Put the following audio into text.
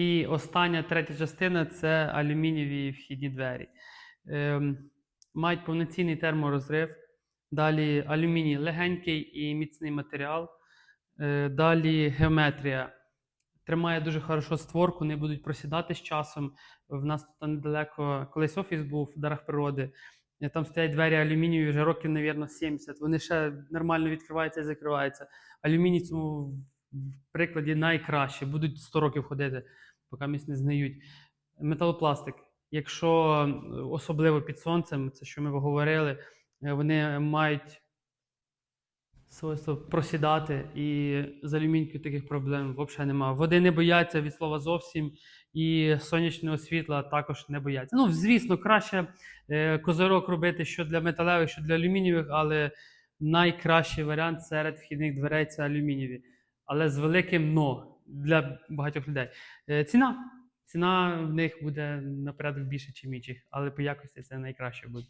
І остання третя частина це алюмінієві вхідні двері. Ем, мають повноцінний терморозрив. Далі алюміній легенький і міцний матеріал. Е, далі геометрія. Тримає дуже хорошо створку, не будуть просідати з часом. В нас тут недалеко колись офіс був в дарах природи. Е, Там стоять двері алюмінієві вже років, мабуть, 70. Вони ще нормально відкриваються і закриваються. Алюміній цьому в прикладі найкраще. Будуть 100 років ходити, поки місь не згниють. Металопластик. Якщо е, особливо під сонцем, це що ми говорили, е, вони мають свойство просідати, і з алюмінькою таких проблем взагалі немає. Води не бояться від слова зовсім, і сонячного світла також не бояться. Ну, звісно, краще е, козирок робити що для металевих, що для алюмінієвих, але найкращий варіант серед вхідних дверей це алюмінієві. Але з великим но для багатьох людей. Е, ціна. Ціна в них буде наперед більше, ніж інших, але по якості це найкраще буде.